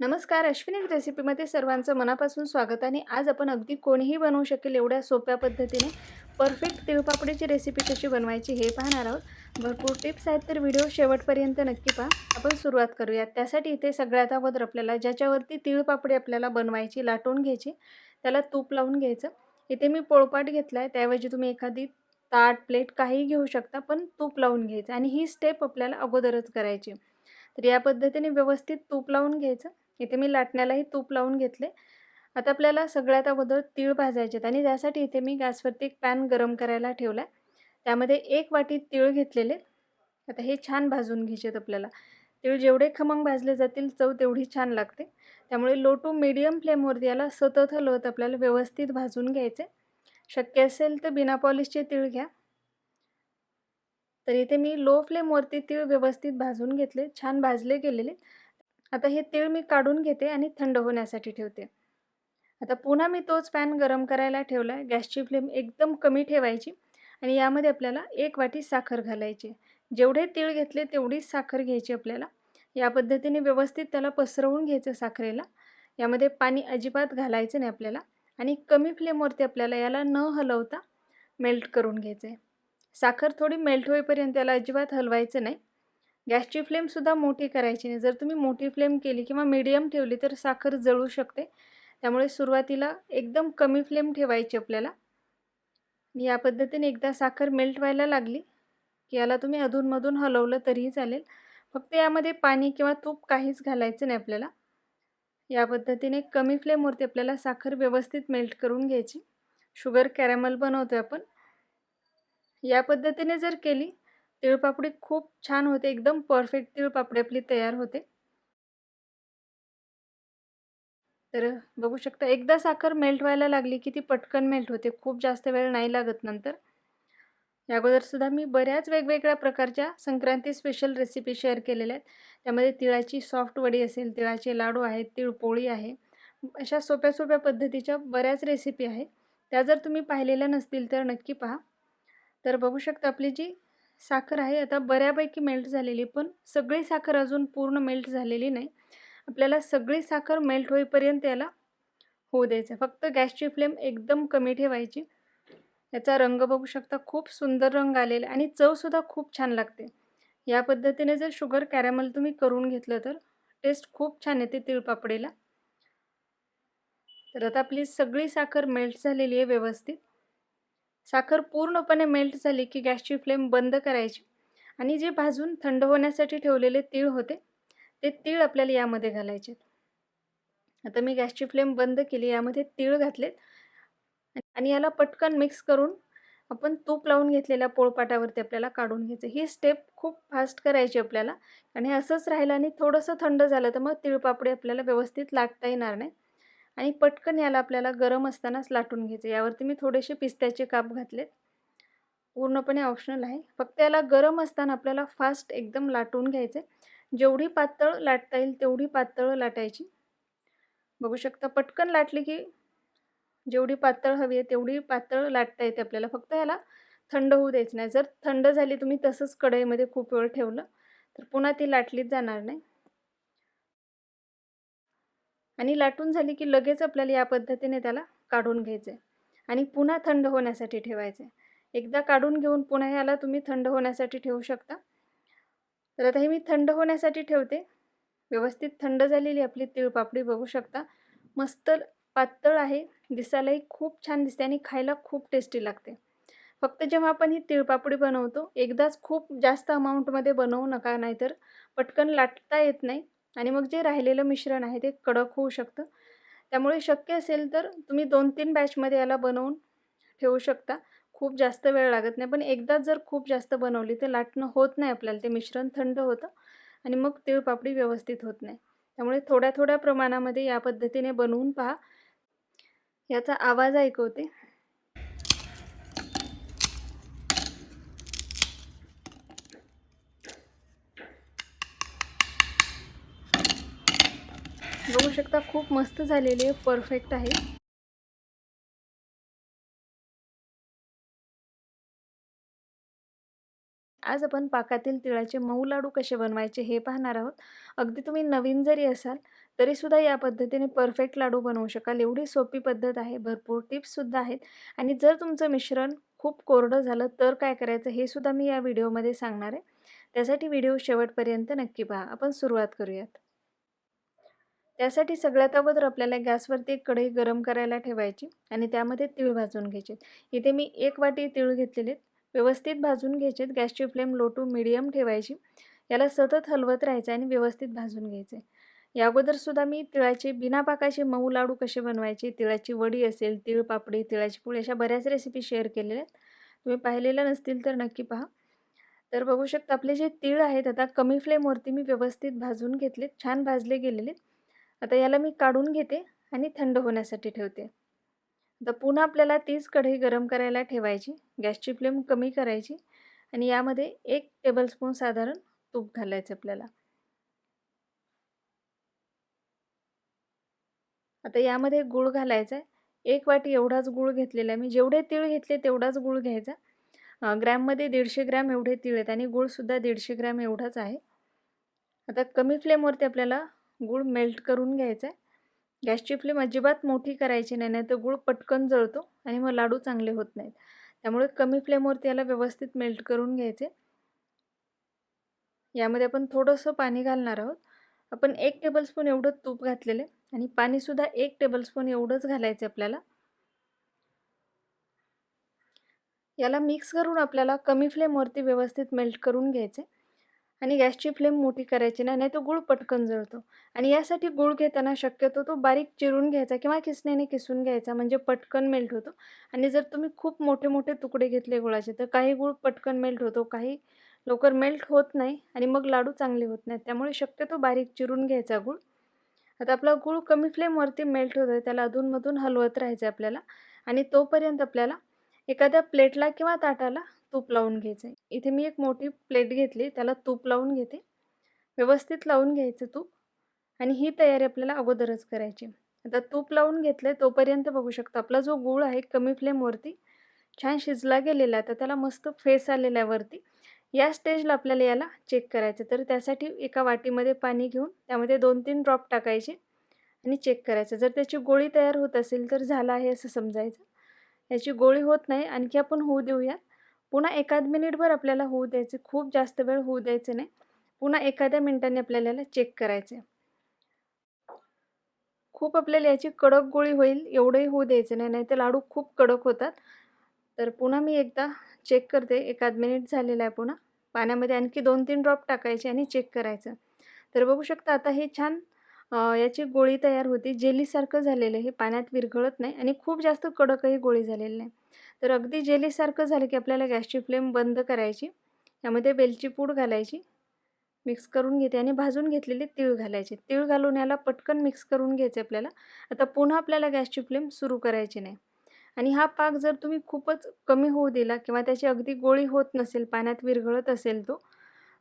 नमस्कार अश्विनी रेसिपीमध्ये सर्वांचं मनापासून स्वागत आणि आज आपण अगदी कोणीही बनवू शकेल एवढ्या सोप्या पद्धतीने परफेक्ट तिळपापडीची रेसिपी कशी बनवायची हे पाहणार आहोत. भरपूर टिप्स आहेत तर व्हिडिओ शेवटपर्यंत नक्की पहा. आपण सुरुवात करूयात. त्यासाठी इथे सगळ्यात अगोदर आपल्याला ज्याच्यावरती तिळपापडी आपल्याला बनवायची लाटून घ्यायची त्याला तूप लावून घ्यायचं. इथे मी पोळपाट घेतला आहे त्याऐवजी तुम्ही एखादी ताट प्लेट काहीही घेऊ शकता पण तूप लावून घ्यायचं आणि ही स्टेप आपल्याला अगोदरच करायची. तर या पद्धतीने व्यवस्थित तूप लावून घ्यायचं. इथे मी लाटण्यालाही तूप लावून घेतले. आता आपल्याला सगळ्यात अगोदर तीळ भाजायचे आहेत आणि त्यासाठी इथे मी गॅसवरती एक पॅन गरम करायला ठेवला आहे त्यामध्ये एक वाटी तीळ घेतलेले. आता हे छान भाजून घ्यायचे आहेत आपल्याला. तीळ जेवढे खमंग भाजले जातील चव तेवढी छान लागते. त्यामुळे लो टू मिडियम फ्लेमवरती याला सतत हलवत आपल्याला व्यवस्थित भाजून घ्यायचे. शक्य असेल तर बिना पॉलिशचे तीळ घ्या. तर इथे मी लो फ्लेमवरती तीळ व्यवस्थित भाजून घेतले. छान भाजले गेलेले. आता हे तीळ मी काढून घेते आणि थंड होण्यासाठी ठेवते. आता पुन्हा मी तोच पॅन गरम करायला ठेवला आहे गॅसची फ्लेम एकदम कमी ठेवायची आणि यामध्ये आपल्याला एक वाटी साखर घालायची. जेवढे तीळ घेतले तेवढीच साखर घ्यायची आपल्याला. या पद्धतीने व्यवस्थित त्याला पसरवून घ्यायचं साखरेला. यामध्ये पाणी अजिबात घालायचं नाही आपल्याला आणि कमी फ्लेमवरती आपल्याला याला न हलवता मेल्ट करून घ्यायचं आहे साखर थोडी मेल्ट होईपर्यंत याला अजिबात हलवायचं नाही. गॅसची फ्लेमसुद्धा मोठी करायची नाही. जर तुम्ही मोठी फ्लेम केली किंवा मीडियम ठेवली तर साखर जळू शकते. त्यामुळे सुरुवातीला एकदम कमी फ्लेम ठेवायची आपल्याला. या पद्धतीने एकदा साखर मेल्ट व्हायला लागली की याला तुम्ही अधूनमधून हलवलं तरीही चालेल. फक्त यामध्ये पाणी किंवा तूप काहीच घालायचं नाही आपल्याला. या पद्धतीने कमी फ्लेमवरती आपल्याला साखर व्यवस्थित मेल्ट करून घ्यायची. शुगर कॅरेमल बनवतो आहे आपण. या पद्धतीने जर केली तिळपापडी खूप छान होते एकदम परफेक्ट तिळपापडी आपली तयार होते. तर बघू शकता एकदा साखर मेल्ट व्हायला लागली की ती पटकन मेल्ट होते खूप जास्त वेळ नाही लागत नंतर. या अगोदरसुद्धा मी बऱ्याच वेगवेगळ्या प्रकारच्या संक्रांती स्पेशल रेसिपी शेअर केलेल्या आहेत. त्यामध्ये तिळाची सॉफ्ट वडी असेल तिळाचे लाडू आहेत तिळपोळी आहे अशा सोप्या सोप्या पद्धतीच्या बऱ्याच रेसिपी आहेत. त्या जर तुम्ही पाहिलेल्या नसतील तर नक्की पहा. तर बघू शकता आपली जी साखर आहे. आता बऱ्यापैकी मेल्ट झालेली पण सगळी साखर अजून पूर्ण मेल्ट झालेली नाही. आपल्याला सगळी साखर मेल्ट होईपर्यंत याला होऊ द्यायचं फक्त गॅसची फ्लेम एकदम कमी ठेवायची. याचा रंग बघू शकता खूप सुंदर रंग आलेला आणि चवसुद्धा खूप छान लागते. या पद्धतीने जर शुगर कॅरेमल तुम्ही करून घेतलं तर टेस्ट खूप छान येते तिळपापडीला. तर आता आपली सगळी साखर मेल्ट झालेली आहे व्यवस्थित. साखर पूर्णपणे मेल्ट झाली की गॅसची फ्लेम बंद करायची आणि जे भाजून थंड होण्यासाठी ठेवलेले तीळ होते ते तीळ आपल्याला यामध्ये घालायचे आता मी गॅसची फ्लेम बंद केली यामध्ये तीळ घातलेत. आणि याला पटकन मिक्स करून आपण तूप लावून घेतलेल्या पोळपाटावरती आपल्याला काढून घ्यायचं. ही स्टेप खूप फास्ट करायची आपल्याला. आणि असंच राहिलं आणि थोडंसं थंड झालं तर मग तिळपापडी आपल्याला व्यवस्थित लाटता येणार नाही. आणि पटकन याला आपल्याला गरम असतानाच लाटून घ्यायचं. यावरती मी थोडेसे पिस्त्याचे काप घातलेत. पूर्णपणे ऑप्शनल आहे. फक्त याला गरम असताना आपल्याला फास्ट एकदम लाटून घ्यायचे जेवढी पातळ लाटता येईल तेवढी पातळ लाटायची. बघू शकता पटकन लाटली की जेवढी पातळ हवी आहे तेवढी पातळ लाटता येते आपल्याला. फक्त याला थंड होऊ द्यायचं नाही. जर थंड झाली तुम्ही तसंच कढईमध्ये खूप वेळ ठेवलं तर पुन्हा ती लाटलीच जाणार नाही. आणि लाटून झाली की लगेच आपल्याला या पद्धतीने त्याला काढून घ्यायचं आहे आणि पुन्हा थंड होण्यासाठी ठेवायचं. आहे एकदा काढून घेऊन पुन्हा याला तुम्ही थंड होण्यासाठी ठेवू शकता. तर आता हे मी थंड होण्यासाठी ठेवते. व्यवस्थित थंड झालेली आपली तिळपापडी बघू शकता. मस्त पातळ आहे. दिसायलाही खूप छान दिसते आणि खायला खूप टेस्टी लागते. फक्त जेव्हा आपण ही तिळपापडी बनवतो एकदाच खूप जास्त अमाऊंटमध्ये बनवू नका नाहीतर पटकन लाटता येत नाही. आणि मग जे राहिलेलं मिश्रण आहे ते कडक होऊ शकतं. त्यामुळे शक्य असेल तर तुम्ही दोन तीन बॅचमध्ये याला बनवून ठेवू शकता. खूप जास्त वेळ लागत नाही पण एकदाच जर खूप जास्त बनवली तर लाटणं होत नाही आपल्याला ते मिश्रण थंड होतं आणि मग तिळपापडी व्यवस्थित होत नाही. त्यामुळे थोड्या थोड्या प्रमाणामध्ये या पद्धतीने बनवून पहा. याचा आवाज ऐकवते. बघू शकता खूप मस्त झालेले परफेक्ट आहे. आज आपण पाकातील तिळाचे मऊ लाडू कसे बनवायचे हे पाहणार आहोत. अगदी तुम्ही नवीन जरी असाल तरीसुद्धा या पद्धतीने परफेक्ट लाडू बनवू शकाल. एवढी सोपी पद्धत आहे भरपूर टिप्ससुद्धा आहेत. आणि जर तुमचं मिश्रण खूप कोरडं झालं तर काय करायचं हे सुद्धा मी या व्हिडिओमध्ये सांगणार आहे. त्यासाठी व्हिडिओ शेवटपर्यंत नक्की पहा. आपण सुरुवात करूयात. त्यासाठी सगळ्यात अगोदर आपल्याला गॅसवरती एक कढई गरम करायला ठेवायची आणि त्यामध्ये तीळ भाजून घ्यायचे. इथे मी एक वाटी तीळ घेतलेले व्यवस्थित भाजून घ्यायचे गॅसची फ्लेम लो टू मिडियम ठेवायची. याला सतत हलवत राहायचं आणि व्यवस्थित भाजून घ्यायचे. या अगोदरसुद्धा मी तिळाचे बिना पाकाचे मऊ लाडू कसे बनवायचे तिळाची वडी असेल तिळ पापडी तिळाची पोळी अशा बऱ्याच रेसिपी शेअर केलेल्या आहेत. तुम्ही पाहिलेल्या नसतील तर नक्की पहा. तर बघू शकता आपले जे तीळ आहेत आता कमी फ्लेमवरती मी व्यवस्थित भाजून घेतले छान भाजले गेलेले आता याला मी काढून घेते आणि थंड होण्यासाठी ठेवते. आता पुन्हा आपल्याला तीच कढई गरम करायला ठेवायची. गॅसची फ्लेम कमी करायची आणि यामध्ये एक टेबलस्पून साधारण तूप घालायचं आपल्याला. आता यामध्ये गूळ घालायचा आहे एक वाटी एवढाच गूळ घेतलेला आहे. मी जेवढे तीळ घेतले तेवढाच गूळ घ्यायचा. ग्रॅममध्ये दीडशे ग्रॅम एवढे तीळ आहेत आणि गूळसुद्धा दीडशे ग्रॅम एवढाच आहे. आता कमी फ्लेमवरती आपल्याला गूळ मेल्ट करून घ्यायचा आहे गॅसची फ्लेम अजिबात मोठी करायची नाही नाही तर गूळ पटकन जळतो आणि मग लाडू चांगले होत नाहीत. त्यामुळे कमी फ्लेमवरती याला व्यवस्थित मेल्ट करून घ्यायचे. यामध्ये आपण थोडंसं पाणी घालणार आहोत. आपण एक टेबलस्पून एवढं तूप घातलेलं आहे आणि पाणीसुद्धा एक टेबलस्पून एवढंच घालायचं आपल्याला. याला मिक्स करून आपल्याला कमी फ्लेमवरती व्यवस्थित मेल्ट करून घ्यायचे. आणि गॅसची फ्लेम मोठी करायची नाही नाही तो गूळ पटकन जळतो. आणि यासाठी गूळ घेताना शक्यतो तो बारीक चिरून घ्यायचा किंवा किसण्याने किसून घ्यायचा म्हणजे पटकन मेल्ट होतो. आणि जर तुम्ही खूप मोठे मोठे तुकडे घेतले गुळाचे तर काही गूळ पटकन मेल्ट होतो काही लवकर मेल्ट होत नाही आणि मग लाडू चांगले होत नाहीत. त्यामुळे शक्यतो बारीक चिरून घ्यायचा गूळ. आता आपला गूळ कमी फ्लेमवरती मेल्ट होतो आहे त्याला अधूनमधून हलवत राहायचं आपल्याला. आणि तोपर्यंत आपल्याला एखाद्या प्लेटला किंवा ताटाला तूप लावून घ्यायचं. आहे इथे मी एक मोठी प्लेट घेतली त्याला तूप लावून घेते. व्यवस्थित लावून घ्यायचं तूप आणि ही तयारी आपल्याला अगोदरच करायची. आता तूप लावून घेतलं आहे तोपर्यंत बघू शकतो आपला जो गूळ आहे कमी फ्लेमवरती छान शिजला गेलेला आहे तर त्याला मस्त फेस आलेला आहे वरती या स्टेजला आपल्याला याला चेक करायचं. तर त्यासाठी एका वाटीमध्ये पाणी घेऊन त्यामध्ये दोन तीन ड्रॉप टाकायचे आणि चेक करायचं. जर त्याची गोळी तयार होत असेल तर झालं आहे असं समजायचं. याची गोळी होत नाही आणखी आपण होऊ देऊयात पुन्हा एखाद मिनिटभर आपल्याला होऊ द्यायचे खूप जास्त वेळ होऊ द्यायचे नाही. पुन्हा एखाद्या मिनिटाने आपल्याला याला चेक करायचे खूप आपल्याला याची कडक गोळी होईल एवढंही होऊ द्यायचं नाही नाही तर लाडू खूप कडक होतात. तर पुन्हा मी एकदा चेक करते एखाद मिनिट झालेला आहे पुन्हा. पाण्यामध्ये आणखी दोन तीन ड्रॉप टाकायचे आणि चेक करायचं. तर बघू शकता आता हे छान याची गोळी तयार होती. जेलीसारखं झालेलं हे पाण्यात विरघळत नाही आणि खूप जास्त कडकही गोळी झालेली नाही. तर अगदी जेलीसारखं झालं की आपल्याला गॅसची फ्लेम बंद करायची. यामध्ये वेलची पूड घालायची. मिक्स करून घेते आणि भाजून घेतलेले तीळ घालायचे. तीळ घालून याला पटकन मिक्स करून घ्यायचे आपल्याला. आता पुन्हा आपल्याला गॅसची फ्लेम सुरू करायची नाही. आणि हा पाक जर तुम्ही खूपच कमी होऊ दिला किंवा त्याची अगदी गोळी होत नसेल पाण्यात विरघळत असेल तो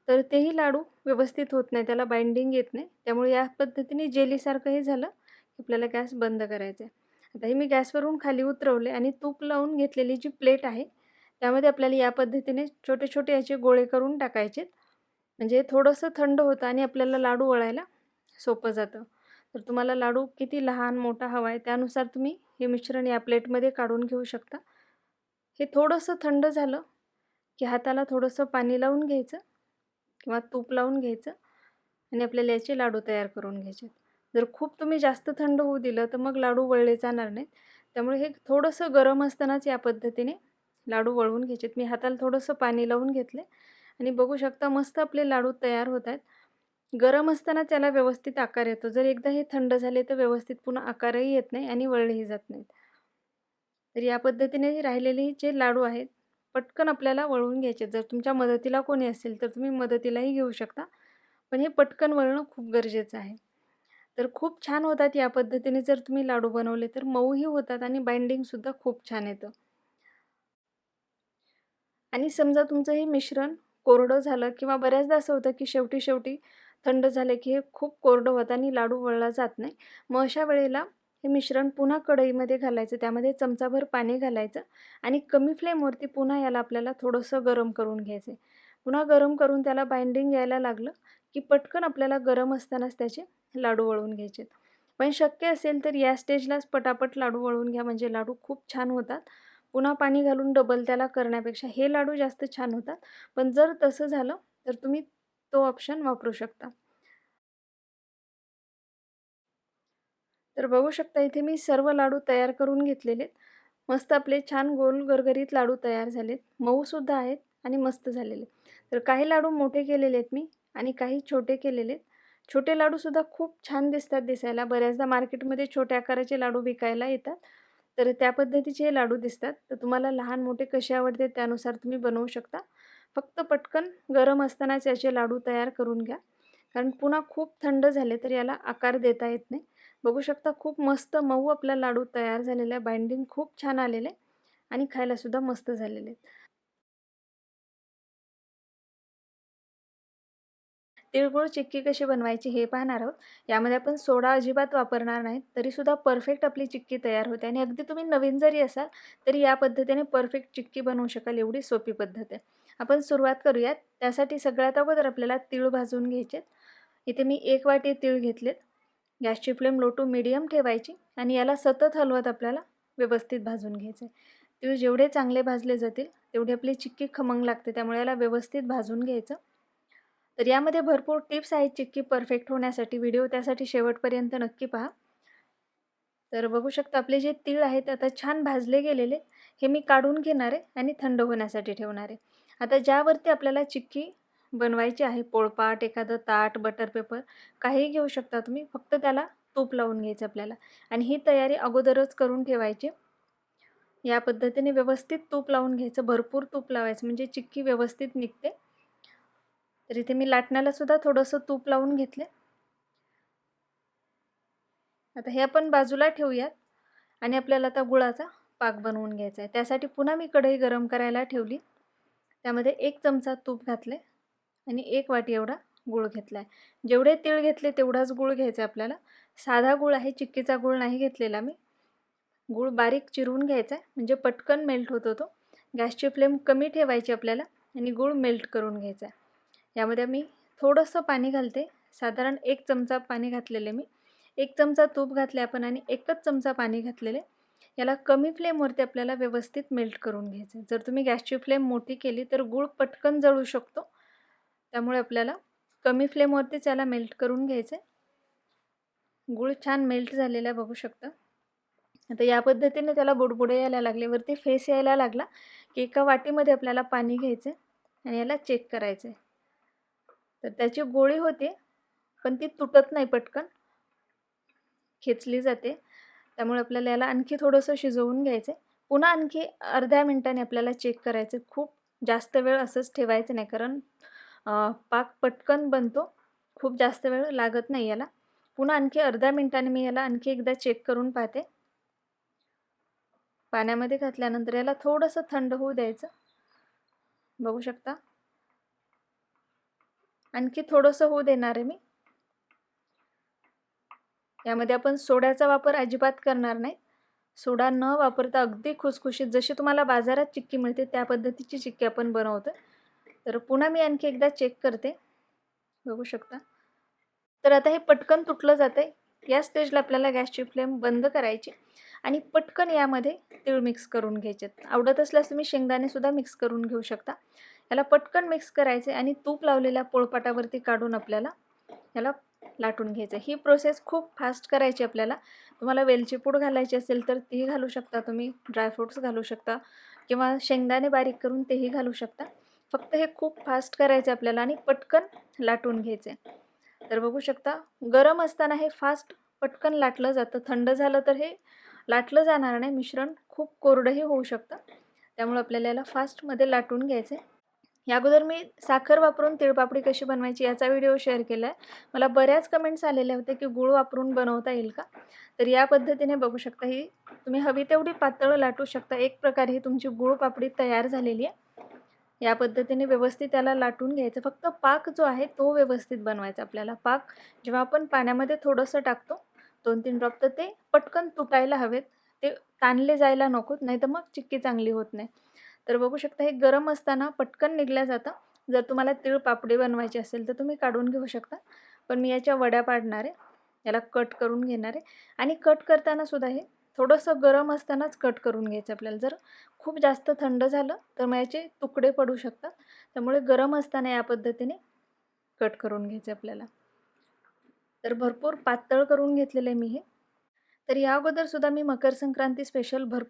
तर तेही लाडू व्यवस्थित होत नाही त्याला बाइंडिंग येत नाही. त्यामुळे या पद्धतीने जेलीसारखंही झालं की आपल्याला गॅस बंद करायचा आहे आता हे मी गॅसवरून खाली उतरवले आणि तूप लावून घेतलेली जी प्लेट आहे त्यामध्ये आपल्याला या पद्धतीने छोटे छोटे याचे गोळे करून टाकायचे. म्हणजे थोडंसं थंड होतं आणि आपल्याला लाडू वळायला सोपं जातं. तर तुम्हाला लाडू किती लहान मोठा हवा आहे त्यानुसार तुम्ही हे मिश्रण या प्लेटमध्ये काढून घेऊ शकता. हे थोडंसं थंड झालं की हाताला थोडंसं पाणी लावून घ्यायचं किंवा तूप लावून घ्यायचं आणि आपल्याला याचे लाडू तयार करून घ्यायचे. जर खूप तुम्ही जास्त थंड होऊ दिलं तर मग लाडू वळले जाणार नाहीत. त्यामुळे हे थोडंसं गरम असतानाच या पद्धतीने लाडू वळवून घ्यायचेत. मी हाताला थोडंसं पाणी लावून घेतले. आणि बघू शकता मस्त आपले लाडू तयार होत आहेत. गरम असताना त्याला व्यवस्थित आकार येतो. जर एकदा हे थंड झाले तर व्यवस्थित पुन्हा आकारही येत नाही आणि वळलेही जात नाहीत. तर या पद्धतीने राहिलेले जे लाडू आहेत पटकन आपल्याला वळवून घ्यायचे जर तुमच्या मदतीला कोणी असेल तर तुम्ही मदतीलाही घेऊ शकता. पण हे पटकन वळणं खूप गरजेचं आहे. तर खूप छान होतात या पद्धतीने जर तुम्ही लाडू बनवले तर मऊही होतात आणि बाइंडिंगसुद्धा खूप छान येतं. आणि समजा तुमचं हे मिश्रण कोरडं झालं किंवा बऱ्याचदा असं होतं की शेवटी शेवटी थंड झालं की हे खूप कोरडं होतं आणि लाडू वळला जात नाही मग अशा वेळेला हे मिश्रण पुन्हा कढईमध्ये घालायचं त्यामध्ये चमचाभर पाणी घालायचं आणि कमी फ्लेमवरती पुन्हा याला आपल्याला थोडंसं गरम करून घ्यायचं पुन्हा गरम करून त्याला बाइंडिंग यायला लागलं की पटकन आपल्याला गरम असतानाच त्याचे लाडू वळून घ्यायचे. पण शक्य असेल तर या स्टेजलाच पटापट लाडू वळून घ्या म्हणजे लाडू खूप छान होतात. पुन्हा पाणी घालून डबल त्याला करण्यापेक्षा हे लाडू जास्त छान होतात. पण जर तसं झालं तर तुम्ही तो ऑप्शन वापरू शकता. तर बघू शकता इथे मी सर्व लाडू तयार करून घेतलेले मस्त आपले छान गोल गरगरीत लाडू तयार झालेत. मऊसुद्धा आहेत आणि मस्त झालेले. तर काही लाडू मोठे केलेले आहेत मी. आणि काही छोटे केलेले. आहेत छोटे लाडूसुद्धा खूप छान दिसतात दिसायला. बऱ्याचदा मार्केटमध्ये छोट्या आकाराचे लाडू विकायला येतात. तर त्या पद्धतीचे हे लाडू दिसतात. तर तुम्हाला लहान मोठे कसे आवडते त्यानुसार तुम्ही बनवू शकता. फक्त पटकन गरम असतानाच याचे लाडू तयार करून घ्या. कारण पुन्हा खूप थंड झाले तर याला आकार देता येत नाही. बघू शकता खूप मस्त मऊ आपला लाडू तयार झालेला आहे. बाइंडिंग खूप छान आलेले आणि खायलासुद्धा मस्त झालेले आहेत तिळगुळ चिक्की कशी बनवायची हे पाहणार आहोत. यामध्ये आपण सोडा अजिबात वापरणार नाही तरीसुद्धा परफेक्ट आपली चिक्की तयार होते आणि अगदी तुम्ही नवीन जरी असाल तरी या पद्धतीने परफेक्ट चिक्की बनवू शकाल एवढी सोपी पद्धत आहे. आपण सुरुवात करूयात. त्यासाठी सगळ्यात अगोदर आपल्याला तीळ भाजून घ्यायचेत. इथे मी एक वाटी तीळ घेतलेत. गॅसची फ्लेम लो टू मिडियम ठेवायची आणि याला सतत हलवत आपल्याला व्यवस्थित भाजून घ्यायचं तिळ तीळ जेवढे चांगले भाजले जातील तेवढी आपली चिक्की खमंग लागते त्यामुळे याला व्यवस्थित भाजून घ्यायचं. तर यामध्ये भरपूर टिप्स आहेत चिक्की परफेक्ट होण्यासाठी. व्हिडिओ त्यासाठी शेवटपर्यंत नक्की पहा. तर बघू शकता आपले जे तीळ आहेत आता छान भाजले गेलेले. हे मी काढून घेणार आहे आणि थंड होण्यासाठी ठेवणार आहे. आता ज्यावरती आपल्याला चिक्की बनवायची आहे पोळपाट एखादं ताट बटर पेपर काहीही घेऊ शकता तुम्ही. फक्त त्याला तूप लावून घ्यायचं आपल्याला. आणि ही तयारी अगोदरच करून ठेवायची. या पद्धतीने व्यवस्थित तूप लावून घ्यायचं. भरपूर तूप लावायचं. म्हणजे चिक्की व्यवस्थित निघते. तर इथे मी लाटण्याला सुद्धा थोडंसं तूप लावून घेतले. आता हे आपण बाजूला ठेवूयात आणि आपल्याला आता गुळाचा पाक बनवून घ्यायचा आहे. त्यासाठी पुन्हा मी कढई गरम करायला ठेवली. त्यामध्ये एक चमचा तूप घातले आणि एक वाटी एवढा गूळ घेतला आहे जेवढे तीळ घेतले तेवढाच गूळ घ्यायचा आहे आपल्याला. साधा गूळ आहे चिक्कीचा गूळ नाही घेतलेला मी. गूळ बारीक चिरून घ्यायचा आहे म्हणजे पटकन मेल्ट होतो तो. गॅसची फ्लेम कमी ठेवायची आपल्याला आणि गूळ मेल्ट करून घ्यायचा आहे. यामध्ये मी थोडंसं पाणी घालते. साधारण एक चमचा पाणी घातलेले मी. एक चमचा तूप घातले आपण आणि एकच चमचा पाणी घातलेले याला कमी फ्लेमवरती आपल्याला व्यवस्थित मेल्ट करून घ्यायचं जर तुम्ही गॅसची फ्लेम मोठी केली तर गूळ पटकन जळू शकतो. त्यामुळे आपल्याला कमी फ्लेमवरतीच याला मेल्ट करून घ्यायचं गूळ छान मेल्ट झालेला बघू शकता. आता या पद्धतीने त्याला बुडबुडे यायला लागले. वरती फेस यायला लागला की एका वाटीमध्ये आपल्याला पाणी घ्यायचं आहे आणि याला चेक करायचं आहे तर त्याची गोळी होते पण ती तुटत नाही पटकन. खेचली जाते. त्यामुळे आपल्याला याला आणखी थोडंसं शिजवून घ्यायचं आहे पुन्हा आणखी अर्ध्या मिनटाने आपल्याला चेक करायचं खूप जास्त वेळ असंच ठेवायचं नाही कारण पाक पटकन बनतो. खूप जास्त वेळ लागत नाही याला. पुन्हा आणखी अर्ध्या मिनटाने मी याला आणखी एकदा चेक करून पाहते. पाण्यामध्ये घातल्यानंतर याला थोडंसं थंड होऊ द्यायचं. बघू शकता? आणखी थोडंसं होऊ देणार आहे मी. यामध्ये आपण सोड्याचा वापर अजिबात करणार नाही. सोडा न वापरता अगदी खुसखुशीत जशी तुम्हाला बाजारात चिक्की मिळते त्या पद्धतीची चिक्की आपण बनवतो. तर पुन्हा मी आणखी एकदा चेक करते. बघू शकता. तर आता हे पटकन तुटलं जातं आहे या स्टेजला आपल्याला गॅसची फ्लेम बंद करायची आणि पटकन यामध्ये तीळ मिक्स करून घ्यायचे. आवडत असल्यास तुम्ही शेंगदाणेसुद्धा मिक्स करून घेऊ शकता. याला पटकन मिक्स करायचे आणि तूप लावलेल्या पोळपाटावरती काढून आपल्याला याला लाटून घ्यायचं. ही प्रोसेस खूप फास्ट करायची आपल्याला. तुम्हाला वेलची पूड घालायची असेल तर तीही घालू शकता तुम्ही. ड्रायफ्रूट्स घालू शकता किंवा शेंगदाणे बारीक करून तेही घालू शकता. फक्त हे खूप फास्ट करायचे आपल्याला आणि पटकन लाटून घ्यायचे. तर बघू शकता गरम असताना हे फास्ट पटकन लाटलं जातं. थंड झालं तर हे लाटलं जाणार नाही. मिश्रण खूप कोरडंही होऊ शकतं. त्यामुळे आपल्याला याला फास्टमध्ये लाटून घ्यायचं. आहे या अगोदर मी साखर वापरून तिळपापडी कशी बनवायची याचा व्हिडिओ शेअर केला आहे मला बऱ्याच कमेंट्स आलेल्या होत्या की गुळ वापरून बनवता येईल का? तर या पद्धतीने बघू शकता ही तुम्ही हवी तेवढी पातळ लाटू शकता. एक प्रकारे ही तुमची गुळ पापडी तयार झालेली आहे. या पद्धतीने व्यवस्थित त्याला लाटून घ्यायचं. फक्त पाक जो आहे तो व्यवस्थित बनवायचा आपल्याला. पाक जेव्हा आपण पाण्यामध्ये थोडंसं टाकतो दोन तीन ड्रॉप तर ते पटकन तुटायला हवेत. ते ताणले जायला नकोत नाही तर मग चिक्की चांगली होत नाही. तर बघू शकता हे गरम असताना पटकन निघल्या जातं. जर तुम्हाला तीळ पापडी बनवायची असेल तर तुम्ही काढून घेऊ शकता. पण मी याच्या वड्या पाडणार आहे याला कट करून घेणार. आहे आणि कट करताना सुद्धा हे थोडंसं गरम असतानाच कट करून घ्यायचं आपल्याला. जर खूप जास्त थंड झालं तर मग याचे तुकडे पडू शकतात. त्यामुळे गरम असताना या पद्धतीने कट करून घ्यायचं आपल्याला. तर भरपूर पातळ करून घेतलेलं आहे मी हे. तर या अगोदरसुद्धा मी मकर संक्रांती स्पेशल भर